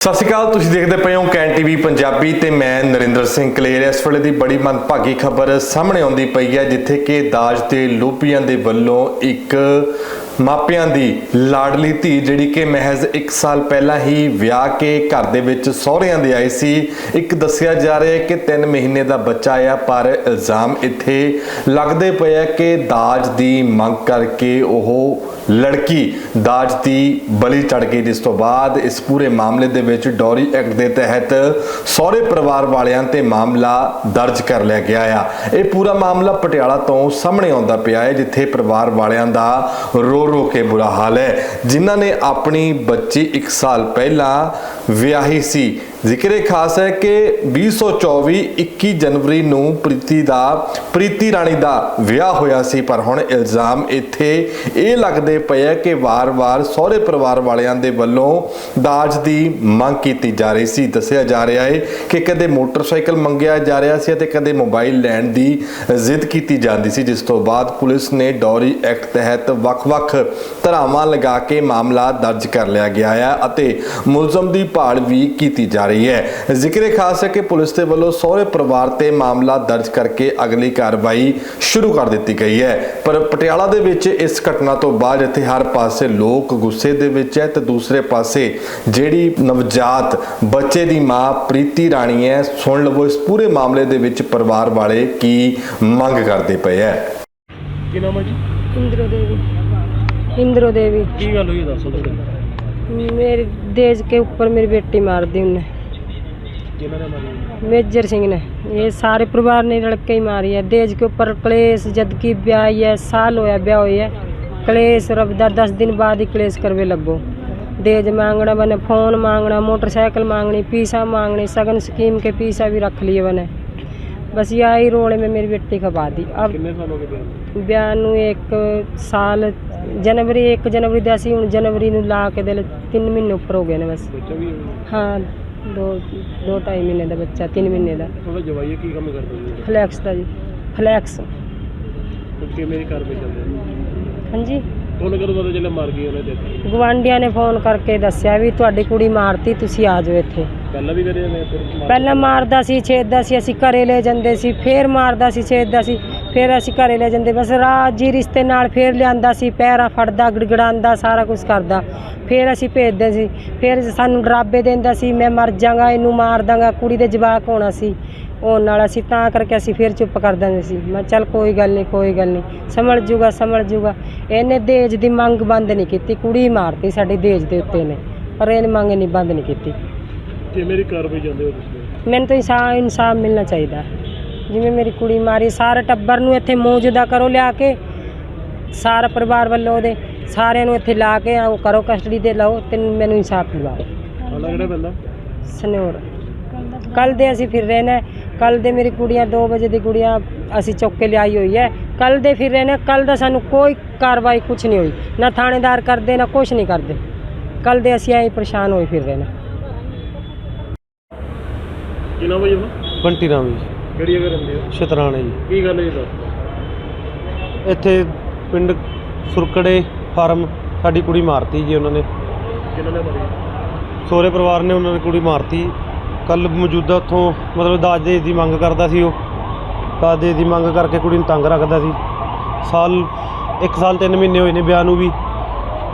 ਸਤਿ ਸ਼੍ਰੀ ਅਕਾਲ, ਤੁਸੀਂ ਦੇਖਦੇ ਪਏ ਹੋ ਕੈਨ ਟੀਵੀ ਪੰਜਾਬੀ ਤੇ ਮੈਂ ਨਰਿੰਦਰ ਸਿੰਘ ਕਲੇਰ। ਇਸ ਵੇਲੇ ਦੀ ਬੜੀ ਮੰਦਭਾਗੀ ਖਬਰ ਸਾਹਮਣੇ ਆਉਂਦੀ ਪਈ ਹੈ, ਜਿੱਥੇ ਕਿ ਦਾਜ ਦੇ ਲੋਪੀਆਂ ਦੇ ਵੱਲੋਂ ਇੱਕ ਮਾਪਿਆਂ ਦੀ ਲਾਡਲੀ ਧੀ ਜਿਹੜੀ ਕਿ ਮਹਿਜ਼ 1 ਸਾਲ ਪਹਿਲਾਂ ਹੀ ਵਿਆਹ ਕੇ ਘਰ ਦੇ ਵਿੱਚ ਸਹੁਰਿਆਂ ਦੇ ਆਈ ਸੀ, ਇੱਕ ਦੱਸਿਆ ਜਾ ਰਿਹਾ ਹੈ ਕਿ 3 ਮਹੀਨੇ ਦਾ ਬੱਚਾ ਆ, ਪਰ ਇਲਜ਼ਾਮ ਇੱਥੇ ਲੱਗਦੇ ਪਏ ਆ ਕਿ ਦਾਜ ਦੀ ਮੰਗ ਕਰਕੇ ਉਹ ਲੜਕੀ ਦਾਜ ਦੀ ਬਲੀ ਚੜ ਗਈ, ਜਿਸ ਤੋਂ ਬਾਅਦ ਇਸ ਪੂਰੇ ਮਾਮਲੇ ਦੇ ਵਿੱਚ ਡੋਰੀ ਐਕਟ ਦੇ ਤਹਿਤ ਸਹੁਰੇ ਪਰਿਵਾਰ ਵਾਲਿਆਂ ਤੇ ਮਾਮਲਾ ਦਰਜ ਕਰ ਲਿਆ ਗਿਆ ਆ। ਇਹ ਪੂਰਾ ਮਾਮਲਾ ਪਟਿਆਲਾ ਤੋਂ ਸਾਹਮਣੇ ਆਉਂਦਾ ਪਿਆ ਹੈ, ਜਿੱਥੇ ਪਰਿਵਾਰ ਵਾਲਿਆਂ ਦਾ ਰੋ ਰੋ ਕੇ ਬੁਰਾ ਹਾਲ ਹੈ। ਜਿਨ੍ਹਾਂ ਨੇ ਆਪਣੀ ਬੱਚੀ 1 ਸਾਲ ਪਹਿਲਾਂ ਵਿਆਹੀ ਸੀ ਜ਼ਿਕਰ ਇਹ ਖਾਸ ਹੈ ਕਿ 2024 21 ਜਨਵਰੀ ਨੂੰ ਪ੍ਰੀਤੀ ਦਾ, ਪ੍ਰੀਤੀ ਰਾਣੀ ਦਾ ਵਿਆਹ ਹੋਇਆ ਸੀ, ਪਰ ਹੁਣ ਇਲਜ਼ਾਮ ਇੱਥੇ ਇਹ ਲੱਗਦੇ ਪਏ ਆ ਕਿ ਵਾਰ-ਵਾਰ ਸਹੁਰੇ ਪਰਿਵਾਰ ਵਾਲਿਆਂ ਦੇ ਵੱਲੋਂ ਦਾਜ ਦੀ ਮੰਗ ਕੀਤੀ ਜਾ ਰਹੀ ਸੀ। ਦੱਸਿਆ ਜਾ ਰਿਹਾ ਹੈ ਕਿ ਕਦੇ ਮੋਟਰਸਾਈਕਲ ਮੰਗਿਆ ਜਾ ਰਿਹਾ ਸੀ ਅਤੇ ਕਦੇ ਮੋਬਾਈਲ ਲੈਣ ਦੀ ਜ਼ਿੱਦ ਕੀਤੀ ਜਾਂਦੀ ਸੀ, ਜਿਸ ਤੋਂ ਬਾਅਦ ਪੁਲਿਸ ਨੇ ਡੌਰੀ ਐਕਟ ਤਹਿਤ ਵੱਖ-ਵੱਖ ਧਰਾਵਾਂ ਲਗਾ ਕੇ ਮਾਮਲਾ ਦਰਜ ਕਰ ਲਿਆ ਗਿਆ ਹੈ ਅਤੇ ਮੁਲਜ਼ਮ ਦੀ ਭਾਲ ਵੀ ਕੀਤੀ ਜਾ ਰਹੀ ਹੈ ਜ਼ਿਕਰ ਇਹ ਖਾਸ ਹੈ ਕਿ ਪੁਲਿਸ ਦੇ ਵੱਲੋਂ ਸਹੁਰੇ ਪਰਿਵਾਰ ਤੇ ਮਾਮਲਾ ਦਰਜ ਕਰਕੇ ਅਗਲੀ ਕਾਰਵਾਈ ਸ਼ੁਰੂ ਕਰ ਦਿੱਤੀ ਗਈ ਹੈ ਪਰ ਪਟਿਆਲਾ ਦੇ ਵਿੱਚ ਇਸ ਘਟਨਾ ਤੋਂ ਬਾਅਦ ਇੱਥੇ ਹਰ ਪਾਸੇ ਲੋਕ ਗੁੱਸੇ ਦੇ ਵਿੱਚ ਹੈ ਤੇ ਦੂਸਰੇ ਪਾਸੇ ਜਿਹੜੀ ਨਵਜਾਤ ਬੱਚੇ ਦੀ ਮਾਂ ਪ੍ਰੀਤੀ ਰਾਣੀ ਹੈ ਸੁਣ ਲਵੋ ਇਸ ਪੂਰੇ ਮਾਮਲੇ ਦੇ ਵਿੱਚ ਪਰਿਵਾਰ ਵਾਲੇ ਕੀ ਮੰਗ ਕਰਦੇ ਪਏ ਹੈ ਕੀ ਨਾਮ ਹੈ ਜੀ इंद्रो देवी इंद्रो देवी ਕੀ ਗੱਲ ਹੋਈ ਦੱਸੋ ਤੁਹਾਡੇ मेरे देश के ऊपर मेरी बेटी मार दी उनने ਕਿਹਨਾਂ ਨੇ ਮਾਰੀ मेजर सिंह ने ये सारे परिवार ने लड़के ही मारी है देश के ऊपर क्लेश जबकि ब्याह है साल होया ब्याह हुई है क्लेश रब दा दस दिन बाद ही क्लेश करवे लगो देज मांगना बने फोन मांगना मोटरसाइकिल मांगनी पीसा मांगनी सगन स्कीम के पीसा भी रख लिए बने बस यही रोले में मेरी बेटी खपा दी अब ਕਿੰਨੇ ਸਾਲ ਹੋ ਗਏ ਵਿਆਹ ਵਿਆਹ ਨੂੰ ਇੱਕ ਸਾਲ ਜਨਵਰੀ 1 ਜਨਵਰੀ ਦਾ ਸੀ ਹੁਣ ਜਨਵਰੀ ਨੂੰ ਲਾ ਕੇ ਦੇ 3 ਮਹੀਨੇ ਉੱਪਰ ਹੋ ਗਏ ਨੇ ਬਸ ਬੱਚਾ ਵੀ ਹੋਇਆ? ਹਾਂ ਦੋ ਦੋ ਢਾਈ ਮਹੀਨੇ ਦਾ ਬੱਚਾ 3 ਮਹੀਨੇ ਦਾ। ਤੁਹਾਡਾ ਜਵਾਈ ਕੀ ਕੰਮ ਕਰਦਾ ਜੀ? ਫਲੈਕਸ ਦਾ ਜੀ ਫਲੈਕਸ। ਕਿ ਮੇਰੀ ਘਰ ਵਿੱਚ ਚੱਲਦੇ ਹਾਂਜੀ। ਤੁਹਾਨੂੰ ਕਦੋਂ ਪਤਾ ਚੱਲਿਆ ਮਾਰ ਗਈ ਉਹਨੇ ਤੇ ਗਵਾਂਡੀਆਂ ਨੇ ਫੋਨ ਕਰਕੇ ਦੱਸਿਆ ਵੀ ਤੁਹਾਡੀ ਕੁੜੀ ਮਾਰਤੀ ਤੁਸੀਂ ਆ ਜਾਓ ਇੱਥੇ। ਪਹਿਲਾਂ ਵੀ ਕਰੇ ਨੇ ਫਿਰ ਮਾਰ- ਪਹਿਲਾਂ ਮਾਰਦਾ ਸੀ ਛੇਦਦਾ ਸੀ ਅਸੀਂ ਘਰੇ ਲੈ ਜਾਂਦੇ ਸੀ ਫੇਰ ਮਾਰਦਾ ਸੀ ਛੇਦਦਾ ਸੀ। ਫੇਰ ਅਸੀਂ ਘਰੇ ਲੈ ਜਾਂਦੇ। ਬਸ ਰਾਤ ਜੀ ਰਿਸ਼ਤੇ ਨਾਲ ਫੇਰ ਲਿਆਂਦਾ ਸੀ ਪੈਰਾ ਫੜਦਾ ਗੜਗੜਾਉਂਦਾ ਸਾਰਾ ਕੁਝ ਕਰਦਾ। ਫੇਰ ਅਸੀਂ ਭੇਜਦੇ ਸੀ। ਫੇਰ ਸਾਨੂੰ ਡਰਾਬੇ ਦਿੰਦਾ ਸੀ ਮੈਂ ਮਰ ਜਾਗਾ ਇਹਨੂੰ ਮਾਰ ਦਾਂਗਾ ਕੁੜੀ ਦੇ ਜਵਾਕ ਹੋਣਾ ਸੀ। ਉਹ ਨਾਲ ਅਸੀਂ ਤਾਂ ਕਰਕੇ ਅਸੀਂ ਫੇਰ ਚੁੱਪ ਕਰ ਦਿੰਦੇ ਸੀ। ਮੈਂ ਚੱਲ ਕੋਈ ਗੱਲ ਨਹੀਂ ਕੋਈ ਗੱਲ ਨਹੀਂ। ਸੰਭਲ ਜੂਗਾ ਸੰਭਲ ਜੂਗਾ। ਇਹਨੇ ਦਹੇਜ ਦੀ ਮੰਗ ਬੰਦ ਨਹੀਂ ਕੀਤੀ। ਕੁੜੀ ਮਾਰਤੀ ਸਾਡੀ ਦਹੇਜ ਦੇ ਉੱਤੇ ਨੇ ਪਰ ਇਹਨੇ ਮੰਗ ਨਹੀਂ ਬੰਦ ਨਹੀਂ ਕੀਤੀ। ਕਿ ਮੇਰੀ ਘਰ ਵਿੱਚ ਜਾਂਦੇ ਹੋ ਤੁਸੀਂ? ਮੈਨੂੰ ਤਾਂ ਇਨਸਾਫ ਇਨਸਾਫ ਮਿਲਣਾ ਚਾਹੀਦਾ। ਜਿਵੇਂ ਮੇਰੀ ਕੁੜੀ ਮਾਰੀ ਸਾਰੇ ਟੱਬਰ ਨੂੰ ਇੱਥੇ ਮੌਜੂਦਾ ਕਰੋ ਲਿਆ ਕੇ ਸਾਰਾ ਪਰਿਵਾਰ ਵੱਲੋਂ ਉਹਦੇ ਸਾਰਿਆਂ ਨੂੰ ਇੱਥੇ ਲਾ ਕੇ ਉਹ ਕਰੋ ਕਸਟਡੀ ਤੇ ਲਓ ਤੇ ਮੈਨੂੰ ਇਨਸਾਫ ਦਿਵਾਓ। ਪੈਂਦਾ ਸਨੋਰ ਕੱਲ ਦੇ ਅਸੀਂ ਫਿਰ ਰਹੇ ਨੇ ਕੱਲ ਦੇ ਮੇਰੀ ਕੁੜੀਆਂ 2 ਵਜੇ ਦੀ ਕੁੜੀਆਂ ਅਸੀਂ ਚੁੱਕ ਕੇ ਲਿਆਈ ਹੋਈ ਹੈ। ਕੱਲ ਦੇ ਫਿਰ ਰਹੇ ਨੇ ਕੱਲ ਦਾ ਸਾਨੂੰ ਕੋਈ ਕਾਰਵਾਈ ਕੁਝ ਨਹੀਂ ਹੋਈ। ਨਾ ਥਾਣੇਦਾਰ ਕਰਦੇ ਨਾ ਕੁਝ ਨਹੀਂ ਕਰਦੇ। ਕੱਲ ਦੇ ਅਸੀਂ ਐਂ ਪਰੇਸ਼ਾਨ ਹੋਏ ਫਿਰ ਰਹੇ ਨੇ ਕੀ ਨਾਮ ਹੈ ਜੀ ਆਪਣਾ? ਬੰਟੀ ਰਾਮ ਜੀ। ਕਿਹੜੀ ਜਗ੍ਹਾ ਰਹਿੰਦੇ ਹੋ? ਸ਼ਤਰਾਣੇ ਜੀ। ਕੀ ਗੱਲ ਹੈ ਜੀ ਦੱਸ ਇੱਥੇ ਪਿੰਡ ਸੁਰਕੜੇ ਫਾਰਮ ਸਾਡੀ ਕੁੜੀ ਮਾਰਤੀ ਜੀ ਉਹਨਾਂ ਨੇ। ਕਿਹਨਾਂ ਨੇ ਮਾਰੀ? ਸਹੁਰੇ ਪਰਿਵਾਰ ਨੇ ਉਹਨਾਂ ਨੇ ਕੁੜੀ ਮਾਰਤੀ। ਕੱਲ ਮੌਜੂਦਾ ਉੱਥੋਂ ਮਤਲਬ ਦਾਜ ਦੇ ਦੀ ਮੰਗ ਕਰਦਾ ਸੀ ਉਹ। ਦਾਜ ਦੇ ਦੀ ਮੰਗ ਕਰਕੇ ਕੁੜੀ ਨੂੰ ਤੰਗ ਰੱਖਦਾ ਸੀ। ਸਾਲ 1 ਸਾਲ 3 ਮਹੀਨੇ ਹੋਏ ਨੇ ਵਿਆਹ ਨੂੰ ਵੀ।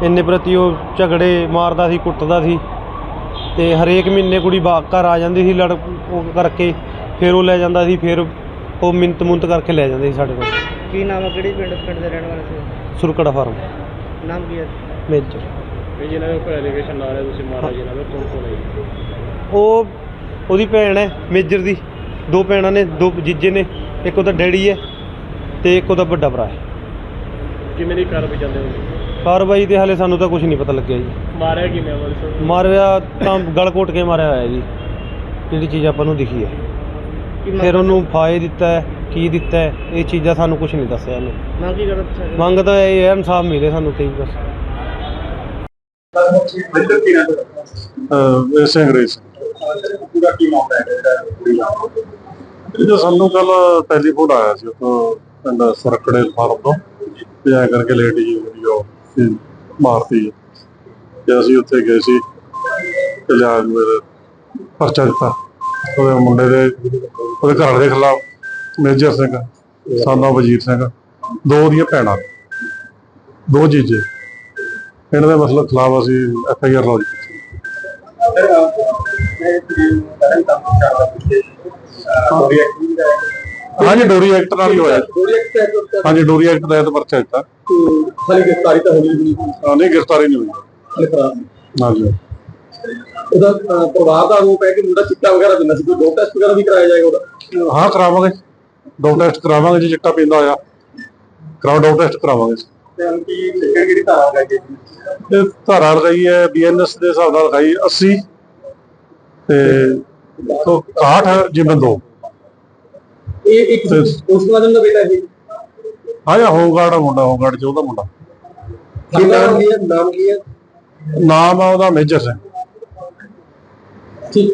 ਇੰਨੇ ਪ੍ਰਤੀ ਉਹ ਝਗੜੇ ਮਾਰਦਾ ਸੀ ਕੁੱਟਦਾ ਸੀ। ਤੇ ਹਰੇਕ ਮਹੀਨੇ ਕੁੜੀ ਬਾ ਘਰ ਆ ਜਾਂਦੀ ਸੀ ਲੜ ਉਹ ਕਰਕੇ। ਫਿਰ ਉਹ ਲੈ ਜਾਂਦਾ ਸੀ ਫਿਰ ਉਹ ਮਿੰਤ ਮੁੰਤ ਕਰਕੇ ਲੈ ਜਾਂਦੇ ਸੀ ਸਾਡੇ ਕੋਲ। ਕੀ ਨਾਮ ਹੈ ਕਿਹੜੀ ਪਿੰਡ ਪਿੰਡ ਦੇ ਰਹਿਣ ਵਾਲੇ ਸੀ? ਸੁਰਕੜਾ ਫਾਰਮ। ਨਾਮ ਕੀ ਹੈ ਮੇਜਰ। ਇਹ ਜਿਹਨਾਂ ਦੇ ਉੱਪਰ ਐਲੀਗੇਸ਼ਨ ਲਾ ਰਹੇ ਤੁਸੀਂ ਮਾਰਾ ਜਿਹਨਾਂ ਦਾ ਕੌਣ ਕੌਣ ਹੈ? ਉਹ ਉਹਦੀ ਭੈਣ ਹੈ ਮੇਜਰ ਦੀ। ਦੋ ਭੈਣਾਂ ਨੇ ਦੋ ਜੀਜੇ ਨੇ ਇੱਕ ਉਹਦਾ ਡੈਡੀ ਹੈ ਤੇ ਇੱਕ ਉਹਦਾ ਵੱਡਾ ਭਰਾ ਹੈ। ਕਿ ਮੇਰੀ ਘਰ ਵਿੱਚ ਜਾਂਦੇ ਹੋ? ਕਾਰਵਾਈ ਤੇ ਹਾਲੇ ਸਾਨੂੰ ਤਾਂ ਕੁਝ ਨਹੀਂ ਪਤਾ ਲੱਗਿਆ ਜੀ। ਮਾਰਿਆ ਕਿਵੇਂ ਆ ਮਾਰਿਆ ਤਾਂ ਗਲ ਘੋਟ ਕੇ ਮਾਰਿਆ ਹੋਇਆ ਜੀ। ਜਿਹੜੀ ਚੀਜ਼ ਆਪਾਂ ਨੂੰ ਦਿਖੀ ਹੈ। ਫਿਰ ਉਹਨੂੰ ਫਾਇ ਦਿੱਤਾ ਹੈ ਕੀ ਦਿੱਤਾ ਹੈ ਇਹ ਚੀਜ਼ਾਂ ਸਾਨੂੰ ਕੁਝ ਨਹੀਂ ਦੱਸਿਆ ਇਹਨੇ। ਮੰਗ ਕੀ ਕਰਦਾ ਤੁਸੀਂ ਮੰਗ ਤਾਂ ਇਹ ਹੈ ਇਨਸਾਫ ਮਿਲੇ ਸਾਨੂੰ ਤੇ ਹੀ ਬਸ। ਵੈਸੇ ਅੰਗਰੇਜ਼ ਪੂਰਾ ਕੀ ਮਾਮਲਾ ਹੈ? ਇਹ ਜੋ ਸਾਨੂੰ ਕੱਲ ਟੈਲੀਫੋਨ ਆਇਆ ਸੀ ਉਤੋਂ ਪਿੰਡ ਸਰਕੜੇ ਫਾਰਮ ਤੋਂ। ਤੇ ਐ ਕਰਕੇ ਲੇਡੀ ਜੀ ਜਿਹੜੀ ਉਹ ਸੀ ਮਾਰਤੀ। ਤੇ ਅਸੀਂ ਉੱਥੇ ਗਏ ਸੀ ਤੇ ਮੇਰੇ ਪਰਚਾ ਦਿੱਤਾ। ਉਹਦੇ ਮੁੰਡੇ ਦੇ ਉਹਦੇ ਘਰ ਦੇ ਖਿਲਾਫ ਮੇਜਰ ਸਿੰਘ ਸਾਨਾ ਵਜੀਰ ਸਿੰਘ ਦੋ ਉਹਦੀਆਂ ਭੈਣਾਂ ਦੋ ਜੀਜੇ। ਇਹਨਾਂ ਦੇ ਮਸਲੇ ਖਿਲਾਫ ਅਸੀਂ ਐਫ ਆਈ ਆਰ ਲੌਜ ਹਾਂਜੀ ਡੋਰੀ ਐਕਟ ਨਾਲ ਹੀ ਹੋਇਆ। ਹਾਂਜੀ ਡੋਰੀ ਐਕਟ ਦਾ ਇਹ ਪਰਚਾ ਦਿੱਤਾ। ਖਾਲੀ ਗ੍ਰਿਫਤਾਰੀ ਤਾਂ ਹੋਣੀ ਨਹੀਂ। ਨਹੀਂ ਗ੍ਰਿਫਤਾਰੀ ਨਹੀਂ ਹੋਈ। ਹਾਂਜੀ। ਉਹਦਾ ਅਹ, ਪਰਿਵਾਰ ਦਾ ਆਰੋਪ ਹੈ ਕਿ ਮੁੰਡਾ ਚਿੱਟਾ ਵਗੈਰਾ ਦਿੰਦਾ ਸੀ। ਕੋਈ ਡੋਪ ਟੈਸਟ ਵਗੈਰਾ ਵੀ ਕਰਾਇਆ ਜਾਏਗਾ ਉਹਦਾ? ਹਾਂ ਕਰਾਵਾਂਗੇ। ਡੋਪ ਟੈਸਟ ਕਰਾਵਾਂਗੇ ਜੇ ਚਿੱਟਾ ਪੀਂਦਾ ਹੋਇਆ। ਕਰਾਓ ਡੋਪ ਟੈਸਟ ਕਰਾਵਾਂਗੇ। ਤੇ ਕੀ ਕਿਹੜੀ ਕਿਹੜੀ ਧਾਰਾ ਲੈ ਕੇ ਤੇ ਧਾਰਾ ਲਗਾਈ ਹੈ ਬੀਐਨਐਸ ਦੇ ਹਿਸਾਬ ਨਾਲ ਲਗਾਈ 80 ਤੇ 161 ਜਿਵੇਂ ਦੋ। ਇਹ ਇੱਕ ਉਸ ਮੁਲਾਜ਼ਮ ਦਾ ਬੇਟਾ ਹੈ ਹਾਂ ਜਾਂ ਹੋਮਗਾਰਡ ਆ ਮੁੰਡਾ ਹੋਮਗਾਰਡ ਚ ਉਹਦਾ ਮੁੰਡਾ। ਕੀ ਨਾਮ ਕੀ ਹੈ? ਨਾਮ ਕੀ ਹੈ? ਨਾਮ ਆ ਉਹਦਾ ਮੇਜਰ ਸਿੰਘ। Qui